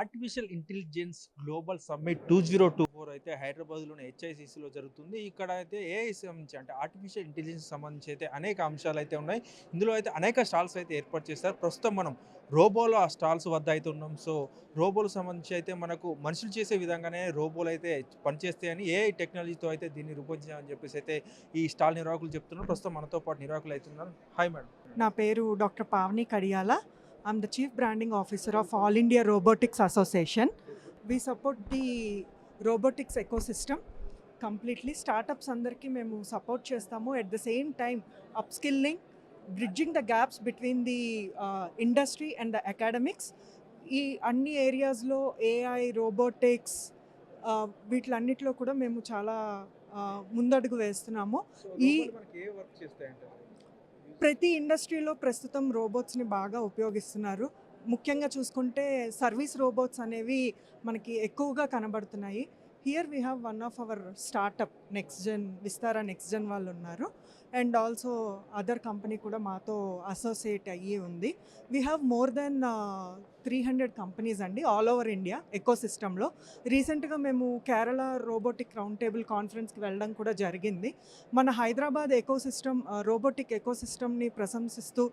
Artificial intelligence global summit two zero two four అయితే హైదరాబాద్లోని హెచ్ఐసిసిలో జరుగుతుంది. ఇక్కడ అయితే ఏఐ సంబంధించి అంటే ఆర్టిఫిషియల్ ఇంటెలిజెన్స్ సంబంధించి అయితే అనేక అంశాలు అయితే ఉన్నాయి. ఇందులో అయితే అనేక స్టాల్స్ అయితే ఏర్పాటు చేస్తారు ప్రస్తుతం మనం రోబోలో ఆ స్టాల్స్ వద్ద అయితే ఉన్నాం. సో రోబోలు సంబంధించి అయితే మనకు మనుషులు చేసే విధంగానే రోబోలు అయితే పనిచేస్తాయని ఏఐ టెక్నాలజీతో అయితే దీన్ని రూపొందించామని చెప్పేసి అయితే ఈ స్టాల్ నిర్వాహకులు చెప్తున్నారు. ప్రస్తుతం మనతో పాటు నిర్వాహకులు అయితే ఉన్నారు. హాయ్ మేడం నా పేరు doctor Pavani Kadiyala. I'm the chief branding officer of all India robotics association we support the robotics ecosystem completely startups అందరికీ మేము సపోర్ట్ చేస్తాము. At the same time upskilling bridging the gaps between the industry and the academics ఈ అన్ని ఏరియాస్లో AI robotics వీటిలన్నిటిలో కూడా మేము చాలా uh, ముందడుగు వేస్తున్నాము. ఈ- ప్రతి ఇండస్ట్రీలో ప్రస్తుతం రోబోట్స్ని బాగా ఉపయోగిస్తున్నారు. ముఖ్యంగా చూసుకుంటే సర్వీస్ రోబోట్స్ అనేవి మనకి ఎక్కువగా కనబడుతున్నాయి. Here we have one of our startup next gen Vistara next gen వాళ్ళు ఉన్నారు. అండ్ ఆల్సో అదర్ కంపెనీ కూడా మాతో అసోసియేట్ అయ్యి ఉంది. We have more than three hundred companies అండి ఆల్ ఓవర్ ఇండియా ఎకో సిస్టంలో రీసెంట్గా మేము కేరళ రోబోటిక్ రౌండ్ టేబుల్ కాన్ఫరెన్స్కి వెళ్ళడం కూడా జరిగింది. మన Hyderabad eco system robotic echo సిస్టమ్ని ప్రశంసిస్తూ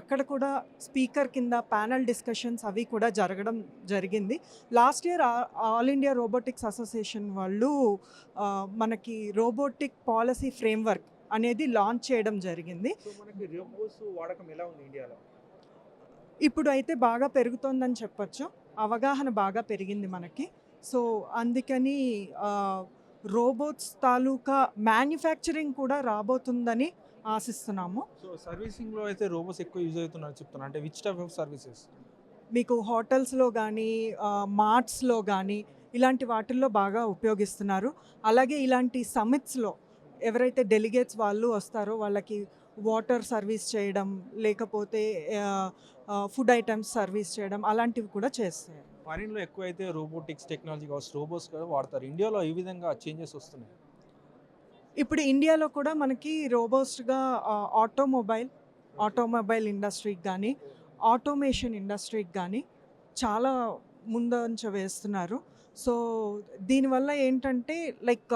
అక్కడ కూడా స్పీకర్ కింద ప్యానల్ డిస్కషన్స్ అవి కూడా జరగడం జరిగింది. Last year all India robotics association వాళ్ళు మనకి రోబోటిక్ పాలసీ ఫ్రేమ్వర్క్ అనేది లాంచ్ చేయడం జరిగింది. వాడకం ఎలా ఉంది ఇండియాలో? ఇప్పుడు అయితే బాగా పెరుగుతోందని చెప్పొచ్చు. అవగాహన బాగా పెరిగింది మనకి. సో అందుకని రోబోట్స్ తాలూకా మ్యానుఫ్యాక్చరింగ్ కూడా రాబోతుందని ఆశిస్తున్నాము. సో సర్వీసింగ్లో అయితే రోబోస్ ఎక్కువ యూజ్ అవుతున్నారు చెప్తున్నారు అంటే విచ్ టైప్ ఆఫ్ సర్వీసెస్ మీకు హోటల్స్లో కానీ మార్ట్స్లో కానీ ఇలాంటి వాటిల్లో బాగా ఉపయోగిస్తున్నారు. అలాగే ఇలాంటి సమిట్స్లో ఎవరైతే డెలిగేట్స్ వాళ్ళు వస్తారో వాళ్ళకి వాటర్ సర్వీస్ చేయడం లేకపోతే ఫుడ్ ఐటమ్స్ సర్వీస్ చేయడం అలాంటివి కూడా చేస్తారు ఫారిన్లో ఎక్కువ అయితే రోబోటిక్స్ టెక్నాలజీ కావచ్చు రోబోస్ కూడా వాడతారు. ఇండియాలో ఈ విధంగా చేంజెస్ వస్తున్నాయి? ఇప్పుడు ఇండియాలో కూడా మనకి రోబోస్ట్గా ఆటోమొబైల్ ఆటోమొబైల్ ఇండస్ట్రీకి కానీ ఆటోమేషన్ ఇండస్ట్రీకి కానీ చాలా ముందంచ వేస్తున్నారు. సో దీనివల్ల ఏంటంటే లైక్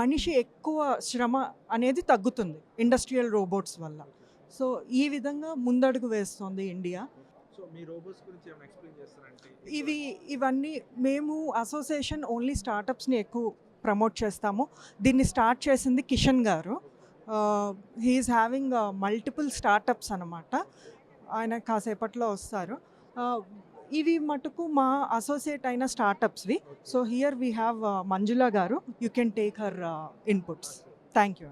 మనిషి ఎక్కువ శ్రమ అనేది తగ్గుతుంది ఇండస్ట్రియల్ రోబోట్స్ వల్ల. సో ఈ విధంగా ముందడుగు వేస్తుంది ఇండియా. ఇవి ఇవన్నీ మేము అసోసియేషన్ ఓన్లీ స్టార్టప్స్ని ఎక్కువ ప్రమోట్ చేస్తాము. దీన్ని స్టార్ట్ చేసింది కిషన్ గారు. హీఈస్ హ్యావింగ్ మల్టిపుల్ స్టార్టప్స్ అనమాట ఆయన కాసేపట్లో వస్తారు. Uh, ఇవి మటుకు మా అసోసియేట్ అయిన స్టార్టప్స్వి so here we have Manjula గారు. You can take her inputs thank you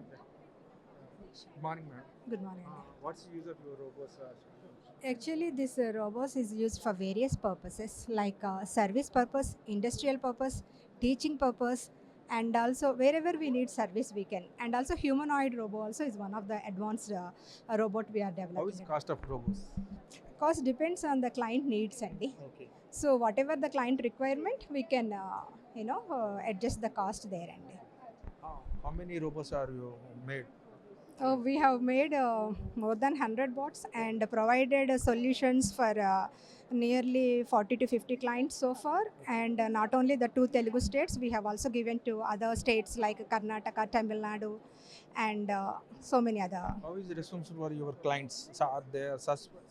Good morning, ma'am. Good morning. Uh, what's the use of your robots? Uh, Actually, this uh, robots is used for various purposes like uh, service purpose, industrial purpose, teaching purpose, and also wherever we need service, we can. And also humanoid robot also is one of the advanced uh, robot we are developing. How is cost of robots? Cost depends on the client needs, Andy. Okay. So whatever the client requirement, we can uh, you know uh, adjust the cost there, Andy. Uh, how many robots are you made? Uh, we have made uh, more than 100 bots and provided uh, solutions for uh, nearly 40 to 50 clients so far. And uh, not only the two Telugu states, we have also given to other states like Karnataka, Tamil Nadu, and uh, so many other. How is the response for your clients? So are they satisfied?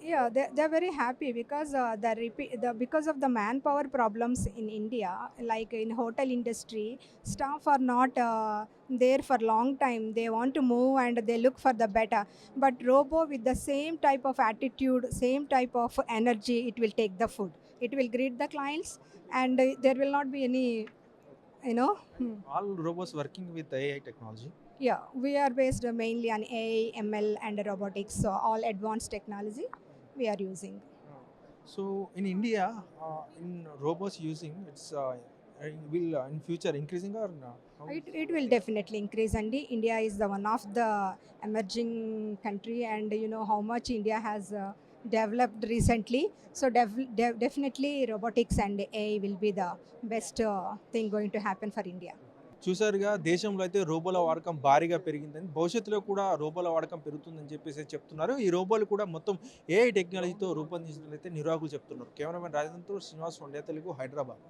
Yeah, they, they're very happy because uh, the, repeat, the because of the manpower problems in India, like in hotel industry, staff are not uh, there for long time. They want to move and they look for the better. But robo with the same type of attitude, same type of energy energy it will take the food it will greet the clients and uh, there will not be any you know hmm. all robots working with ai technology yeah we are based mainly on ai ml and robotics so all advanced technology we are using so in india uh, in robots using it's uh, will uh, in future increasing or no? It, it will definitely increase and india is the one of the emerging country and you know how much india has uh, developed recently. So def- de- definitely robotics and AI will be the best uh, thing going to happen for India. చూసారుగా దేశంలో అయితే రోబోల వాడకం భారీగా పెరిగిందని భవిష్యత్తులో కూడా రోబోల వాడకం పెరుగుతుందని చెప్పేసి చెప్తున్నారు ఈ రోబోలు కూడా మొత్తం ఏఐ టెక్నాలజీతో రూపొందించినట్లయితే నిరాకులు చెప్తున్నారు కేవలం రాజేంద్రతో శ్రీనివాస్ వండే తెలుగు హైదరాబాద్